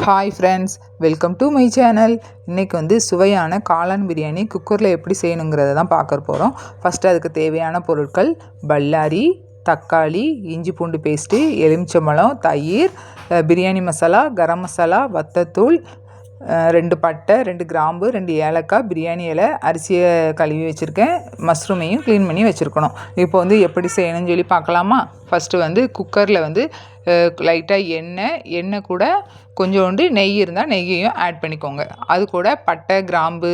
Hi friends welcome to my channel இன்றைக்கி வந்து சுவையான காளான் பிரியாணி குக்கரில் எப்படி செய்யணுங்கிறத தான் பார்க்க போகிறோம் ஃபஸ்ட்டு அதுக்கு தேவையான பொருட்கள் பல்லாரி தக்காளி இஞ்சி பூண்டு பேஸ்ட்டு எலுமிச்சம்பழம் தயிர் பிரியாணி மசாலா கரம் மசாலா வத்தத்தூள் ரெண்டு பட்டை ரெண்டு கிராம்பு ரெண்டு ஏலக்காய் பிரியாணி இலை அரிசியை கழுவி வச்சுருக்கேன். மஷ்ரூமையும் க்ளீன் பண்ணி வச்சுருக்கணும். இப்போ வந்து எப்படி செய்யணும்னு சொல்லி பார்க்கலாமா? ஃபஸ்ட்டு வந்து குக்கரில் வந்து லைட்டாக எண்ணெய் எண்ணெய் கூட கொஞ்சோண்டு நெய் இருந்தால் நெய்யையும் ஆட் பண்ணிக்கோங்க. அது கூட பட்டை கிராம்பு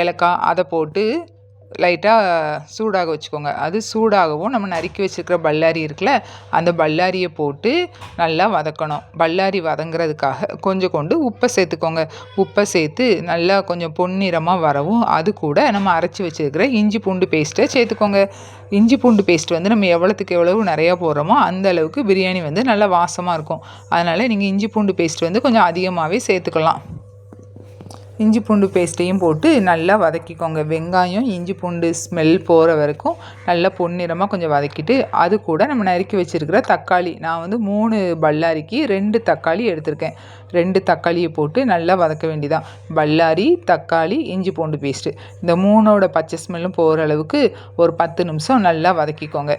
ஏலக்காய் அதை போட்டு லைட்டாக சூடாக வச்சுக்கோங்க. அது சூடாகவும் நம்ம நறுக்கி வச்சுருக்கிற பல்லாரி இருக்குல்ல அந்த பல்லாரியை போட்டு நல்லா வதக்கணும். பல்லாரி வதங்குறதுக்காக கொஞ்சம் கொண்டு உப்பை சேர்த்துக்கோங்க. உப்பை சேர்த்து நல்லா கொஞ்சம் பொன்னிறமாக வரவும் அது கூட நம்ம அரைச்சி வச்சுருக்கிற இஞ்சி பூண்டு பேஸ்ட்டை சேர்த்துக்கோங்க. இஞ்சி பூண்டு பேஸ்ட் வந்து நம்ம எவ்வளோத்துக்கு எவ்வளவு நிறையா போடுறோமோ அந்த அளவுக்கு பிரியாணி வந்து நல்லா வாசமாக இருக்கும். அதனால் நீங்கள் இஞ்சி பூண்டு பேஸ்ட் வந்து கொஞ்சம் அதிகமாகவே சேர்த்துக்கலாம். இஞ்சி பூண்டு பேஸ்ட்டையும் போட்டு நல்லா வதக்கிக்கோங்க. வெங்காயம் இஞ்சி பூண்டு ஸ்மெல் போகிற வரைக்கும் நல்லா பொன்னிறமாக கொஞ்சம் வதக்கிட்டு அது கூட நம்ம நறுக்கி வச்சுருக்கிற தக்காளி. நான் வந்து மூணு பல்லாரிக்கு ரெண்டு தக்காளி எடுத்திருக்கேன். ரெண்டு தக்காளியை போட்டு நல்லா வதக்க வேண்டியதான் பல்லாரி தக்காளி இஞ்சி பூண்டு பேஸ்ட்டு இந்த மூணோட பச்சை ஸ்மெல்லும் போகிற அளவுக்கு ஒரு பத்து நிமிஷம் நல்லா வதக்கிக்கோங்க.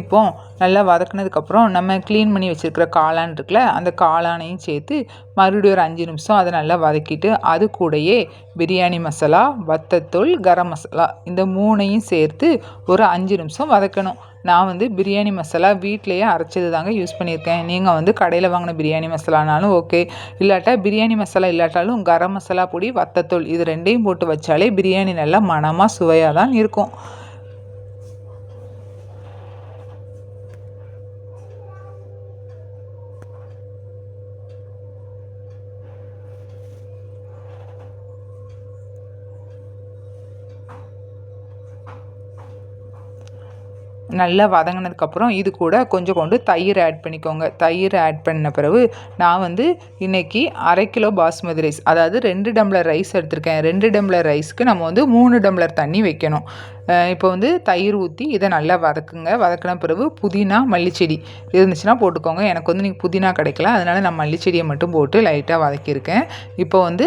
இப்போ நல்லா வதக்குனதுக்கப்புறம் நம்ம க்ளீன் பண்ணி வச்சுருக்கிற காளான் இருக்குல்ல அந்த காளானையும் சேர்த்து மறுபடியும் ஒரு அஞ்சு நிமிஷம் அதை நல்லா வதக்கிட்டு அது கூடயே பிரியாணி மசாலா வத்தத்தூள் கரம் மசாலா இந்த மூணையும் சேர்த்து ஒரு அஞ்சு நிமிஷம் வதக்கணும். நான் வந்து பிரியாணி மசாலா வீட்டிலையே அரைச்சது தாங்க யூஸ் பண்ணியிருக்கேன். நீங்கள் வந்து கடையில் வாங்கின பிரியாணி மசாலானாலும் ஓகே இல்லாட்டா பிரியாணி மசாலா இல்லாட்டாலும் கரம் மசாலா பொடி வத்தத்தூள் இது ரெண்டையும் போட்டு வச்சாலே பிரியாணி நல்லா மணமாக சுவையாக தான் இருக்கும். நல்லா வதங்கினதுக்கப்புறம் இது கூட கொஞ்சம் கொண்டு தயிர் ஆட் பண்ணிக்கோங்க. தயிர் ஆட் பண்ண பிறகு நான் வந்து இன்றைக்கி அரை கிலோ பாஸ்மதி ரைஸ் அதாவது ரெண்டு டம்ளர் ரைஸ் எடுத்திருக்கேன். ரெண்டு டம்ளர் ரைஸ்க்கு நம்ம வந்து மூணு டம்ளர் தண்ணி வைக்கணும். இப்போ வந்து தயிர் ஊற்றி இதை நல்லா வதக்குங்க. வதக்கின பிறகு புதினா மல்லிச்செடி இருந்துச்சுன்னா போட்டுக்கோங்க. எனக்கு வந்து நீங்கள் புதினா கிடைக்கல. அதனால் நான் மல்லிச்செடியை மட்டும் போட்டு லைட்டாக வதக்கியிருக்கேன். இப்போ வந்து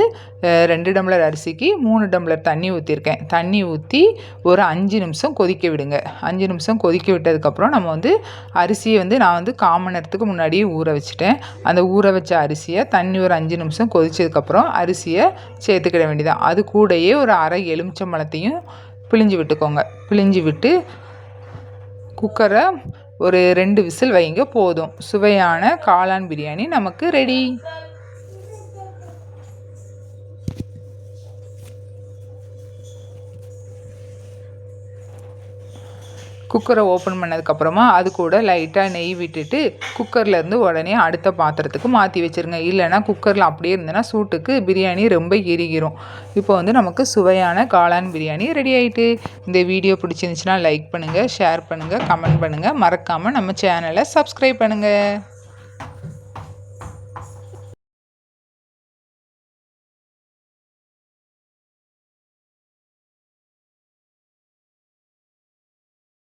ரெண்டு டம்ளர் அரிசிக்கு மூணு டம்ளர் தண்ணி ஊற்றிருக்கேன் தண்ணி ஊற்றி ஒரு அஞ்சு நிமிஷம் கொதிக்க விடுங்க. அஞ்சு நிமிஷம் கொதிக்க விட்டதுக்கப்புறம் நம்ம வந்து அரிசியை வந்து நான் வந்து காமன் நேரத்துக்கு முன்னாடியே ஊற வச்சுட்டேன். அந்த ஊற வச்ச அரிசியை தண்ணி ஒரு அஞ்சு நிமிஷம் கொதிச்சதுக்கப்புறம் அரிசியை சேர்த்துக்கிட வேண்டியதான் அது கூடயே ஒரு அரை எலுமிச்சம்பழத்தையும் பிழிஞ்சு விட்டுக்கோங்க. பிழிஞ்சு விட்டு குக்கரை ஒரு ரெண்டு விசில் வைங்க போதும். சுவையான காளான் பிரியாணி நமக்கு ரெடி குக்கரை ஓப்பன் பண்ணதுக்கப்புறமா அது கூட லைட்டாக நெய் விட்டுட்டு குக்கர்லேருந்து உடனே அடுத்த பாத்திரத்துக்கு மாற்றி வச்சுருங்க. இல்லைன்னா குக்கரில் அப்படியே இருந்ததுன்னா சூட்டுக்கு பிரியாணி ரொம்ப எரிகிறோம் இப்போ வந்து நமக்கு சுவையான காளான் பிரியாணி ரெடி ஆகிட்டு இந்த வீடியோ பிடிச்சிருந்துச்சுன்னா லைக் பண்ணுங்கள் ஷேர் பண்ணுங்கள் கமெண்ட் பண்ணுங்கள் மறக்காமல் நம்ம சேனலை சப்ஸ்கிரைப் பண்ணுங்கள்